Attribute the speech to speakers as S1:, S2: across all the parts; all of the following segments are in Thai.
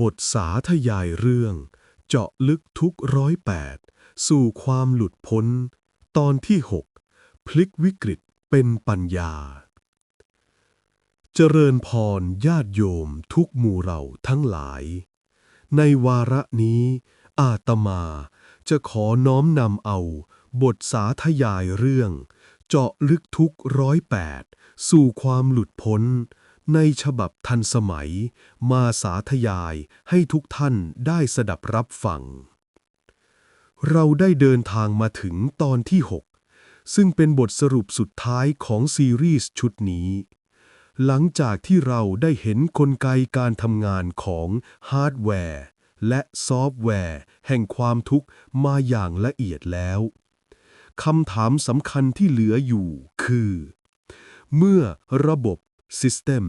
S1: บทสาธยายเรื่อง เจาะลึกทุกร้อยแปดสู่ความหลุดพ้น ตอนที่ 6 พลิกวิกฤตเป็นปัญญา เจริญพรญาติโยมทุกหมู่เราทั้งหลาย ในวาระนี้ อาตมาจะขอน้อมนำเอาบทสาธยายเรื่อง เจาะลึกทุกร้อยแปดสู่ความหลุดพ้น ในฉบับทันสมัย มาสาธยายให้ทุกท่านได้สดับรับฟัง เราได้เดินทางมาถึงตอนที่ 6 ซึ่งเป็นบทสรุปสุดท้ายของซีรีส์ชุดนี้ หลังจากที่เราได้เห็นกลไกการทำงานของฮาร์ดแวร์ และซอฟต์แวร์ แห่งความทุกข์มาอย่างละเอียดแล้วคำถามสำคัญที่เหลืออยู่คือ เมื่อระบบ System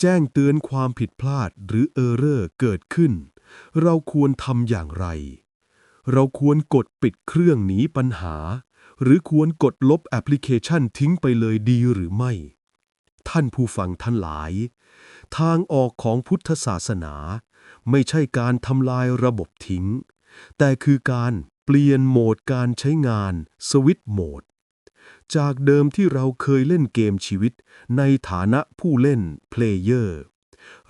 S1: แจ้งเตือนความผิดพลาดหรือเออร์เรอเกิดขึ้น เราควรทำอย่างไร เราควรกดปิดเครื่องหนีปัญหา หรือควรกดลบแอปพลิเคชันทิ้งไปเลยดีหรือไม่ ท่านผู้ฟังท่านหลาย ทางออกของพุทธศาสนา ไม่ใช่การทำลายระบบทิ้ง แต่คือการเปลี่ยนโหมดการใช้งานสวิตช์โหมด จากเดิมที่เราเคยเล่นเกมชีวิต ในฐานะผู้เล่นเพลเยอร์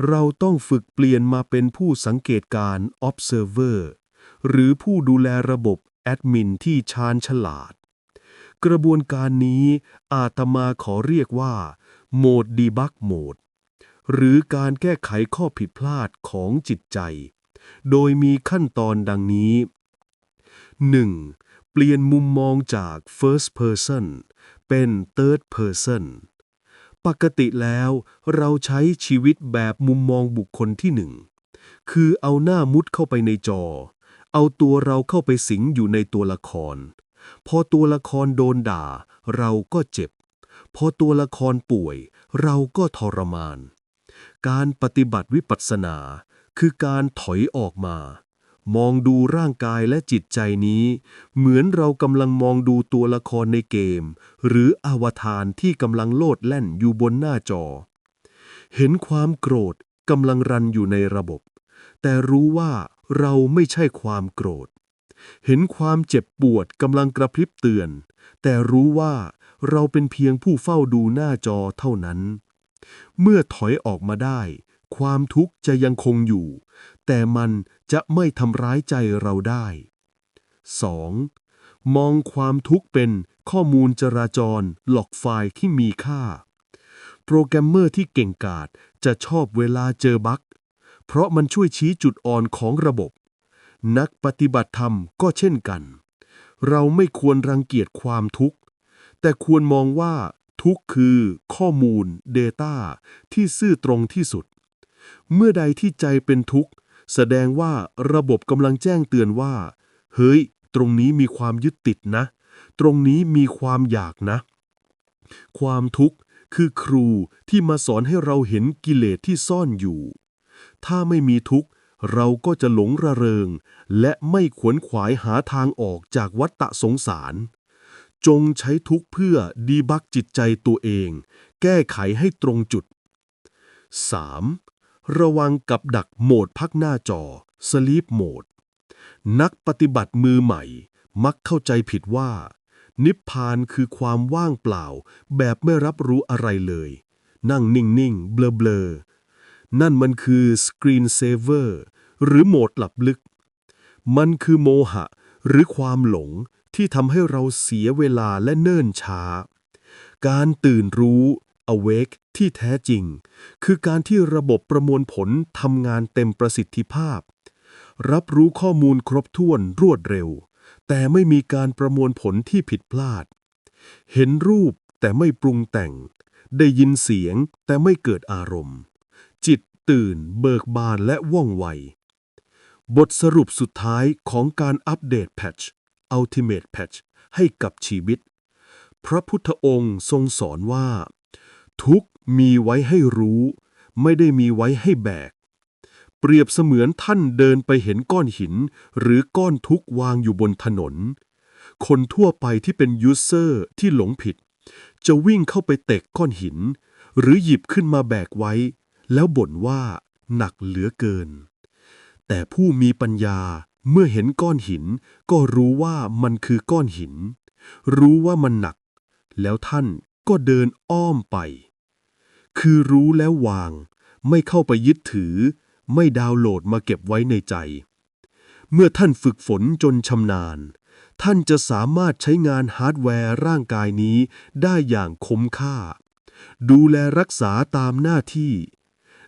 S1: เราต้องฝึกเปลี่ยนมาเป็นผู้สังเกตการ observer หรือผู้ดูแลระบบแอดมินที่ชาญฉลาด กระบวนการนี้อาตมาขอเรียกว่าโหมดดีบักโหมดหรือการแก้ไขข้อผิดพลาดของจิตใจ โดยมีขั้นตอนดังนี้ 1. เปลี่ยนมุมมองจาก first person เป็น third person ปกติแล้วเราใช้ชีวิตแบบมุมมองบุคคลที่หนึ่ง คือเอาหน้ามุดเข้าไปในจอ เอาตัวเราเข้าไปสิงอยู่ในตัวละคร พอตัวละครโดนด่า เราก็เจ็บ พอตัวละครป่วย เราก็ทรมาน การปฏิบัติวิปัสสนา คือการถอยออกมา มองดูร่างกายและจิตใจนี้ เหมือนเรากำลังมองดูตัวละครในเกม หรืออวตารที่กำลังโลดแล่นอยู่บนหน้าจอ เห็นความโกรธกำลังรันอยู่ในระบบ แต่รู้ว่าเราไม่ใช่ความโกรธ เห็นความเจ็บปวดกำลังกระพริบเตือน แต่รู้ว่าเราเป็นเพียงผู้เฝ้าดูหน้าจอเท่านั้น เมื่อถอยออกมาได้ ความทุกข์จะยังคงอยู่ แต่มันจะไม่ทำร้ายใจเราได้ 2. มองความทุกข์เป็นข้อมูลจราจรหลอกไฟล์ที่มีค่า โปรแกรมเมอร์ที่เก่งกาจจะชอบเวลาเจอบั๊กเพราะมันช่วยชี้จุดอ่อนของระบบ นักปฏิบัติธรรมก็เช่นกัน เราไม่ควรรังเกียจความทุกข์ แต่ควรมองว่าทุกข์คือข้อมูล Data ที่ซื่อตรงที่สุด เมื่อใดที่ใจเป็นทุกข์ แสดงว่าระบบกำลังแจ้งเตือนว่า เฮ้ย ตรงนี้มีความยึดติดนะ ตรงนี้มีความอยากนะ ความทุกข์คือครูที่มาสอนให้เราเห็นกิเลสที่ซ่อนอยู่ ถ้าไม่มีทุกข์ เราก็จะหลงระเริง และไม่ขวนขวายหาทางออกจากวัฏฏะสงสาร จงใช้ทุกข์เพื่อดีบักจิตใจตัวเอง แก้ไขให้ตรงจุด 3. ระวังกับดักโหมดพักหน้าจอ Sleep Mode นักปฏิบัติมือใหม่ มักเข้าใจผิดว่า นิพพานคือความว่างเปล่า แบบไม่รับรู้อะไรเลย นั่งนิ่งๆ เบลอๆ นั่นมันคือ Screen Saver หรือโหมดหลับลึก มันคือโมหะ หรือความหลงที่ทำให้เราเสียเวลาและเนิ่นช้า การตื่นรู้ awake ที่แท้จริง คือการที่ระบบประมวลผลทำงานเต็มประสิทธิภาพ รับรู้ข้อมูลครบถ้วนรวดเร็ว แต่ไม่มีการประมวลผลที่ผิดพลาด เห็นรูปแต่ไม่ปรุงแต่ง ได้ยินเสียงแต่ไม่เกิดอารมณ์ จิตตื่น เบิกบานและว่องไว บทสรุปสุดท้ายของการอัปเดตแพทช์ Ultimate Patch ให้กับชีวิต พระพุทธองค์ทรงสอนว่า ทุกมีไว้ให้รู้ ไม่ได้มีไว้ให้แบก เปรียบเสมือนท่านเดินไปเห็นก้อนหิน หรือก้อนทุกวางอยู่บนถนน คนทั่วไปที่เป็นยูเซอร์ที่หลงผิด จะวิ่งเข้าไปเตะก้อนหิน หรือหยิบขึ้นมาแบกไว้ แล้วบ่นว่าหนักเหลือเกิน แต่ผู้มีปัญญาเมื่อเห็นก้อนหิน ก็รู้ว่ามันคือก้อนหิน รู้ว่ามันหนัก แล้วท่านก็เดินอ้อมไป คือรู้แล้ววาง ไม่เข้าไปยึดถือ ไม่ดาวน์โหลดมาเก็บไว้ในใจ เมื่อท่านฝึกฝนจนชำนาญ ท่านจะสามารถใช้งานฮาร์ดแวร์ร่างกายนี้ได้อย่างคุ้มค่า ดูแลรักษาตามหน้าที่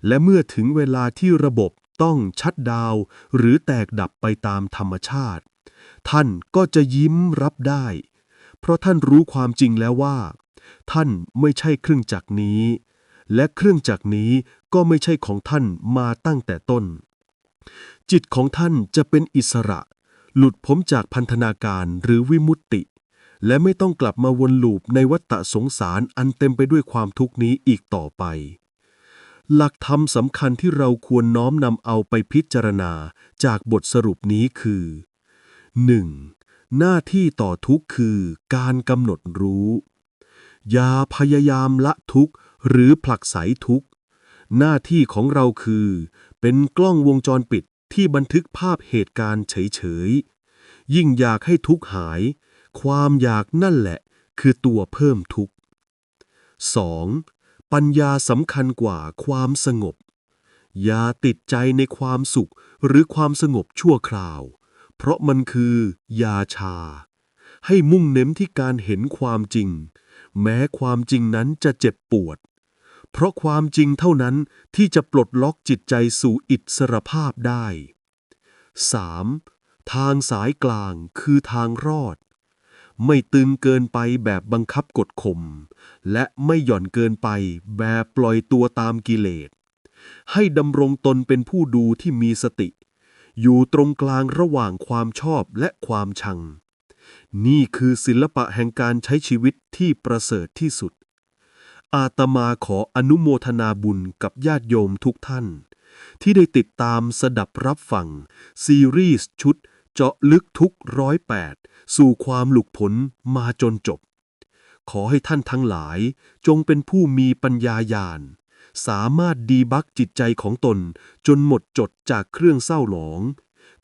S1: และเมื่อถึงเวลาที่ระบบต้องชัดดาวหรือแตกดับไปตามธรรมชาติ ท่านก็จะยิ้มรับได้ เพราะท่านรู้ความจริงแล้วว่า ท่านไม่ใช่เครื่องจักรนี้ และเครื่องจักรนี้ก็ไม่ใช่ของท่านมาตั้งแต่ต้น จิตของท่านจะเป็นอิสระ หลุดพ้นจากพันธนาการหรือวิมุตติ และไม่ต้องกลับมาวนลูปในวัฏฏะสงสารอันเต็มไปด้วยความทุกข์นี้อีกต่อไป หลักธรรมสำคัญที่เราควรน้อมนำเอาไปพิจารณาจากบทสรุปนี้คือ 1. หน้าที่ต่อทุกข์คือการกำหนดรู้ อย่าพยายามละทุกข์ หรือผลักไสทุกข์ หน้าที่ของเราคือ เป็นกล้องวงจรปิดที่บันทึกภาพเหตุการณ์เฉยๆ ยิ่งอยากให้ทุกข์หาย ความอยากนั่นแหละ คือตัวเพิ่มทุกข์ 2. ปัญญาสำคัญกว่าความสงบ อย่าติดใจในความสุขหรือความสงบชั่วคราว เพราะมันคือ ยาชา ให้มุ่งเน้นที่การเห็นความจริง แม้ความจริงนั้นจะเจ็บปวด เพราะความจริงเท่านั้นที่จะปลดล็อกจิตใจสู่อิสรภาพได้ 3. ทางสายกลางคือทางรอด ไม่ตึงเกินไปแบบบังคับกดข่มและไม่หย่อนเกินไปแบบปล่อยตัวตามกิเลส ให้ดำรงตนเป็นผู้ดูที่มีสติ อยู่ตรงกลางระหว่างความชอบและความชัง นี่คือศิลปะแห่งการใช้ชีวิตที่ประเสริฐที่สุด อาตมาขออนุโมทนาบุญกับญาติโยมทุกท่าน ที่ได้ติดตามสดับรับฟัง ซีรีส์ชุดเจาะลึกทุกร้อยแปดสู่ความหลุกพ้นมาจนจบ ขอให้ท่านทั้งหลายจงเป็นผู้มีปัญญาญาณสามารถดีบักจิตใจของตนจนหมดจดจากเครื่องเศร้าหลอง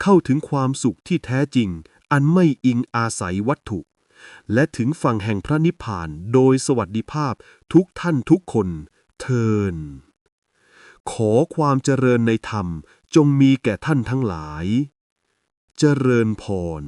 S1: เข้าถึงความสุขที่แท้จริง อันไม่อิงอาศัยวัตถุ และถึงฝั่งแห่งพระนิพพานโดยสวัสดิภาพทุกท่านทุกคนเทินขอความเจริญในธรรมจงมีแก่ท่านทั้งหลาย เจริญพร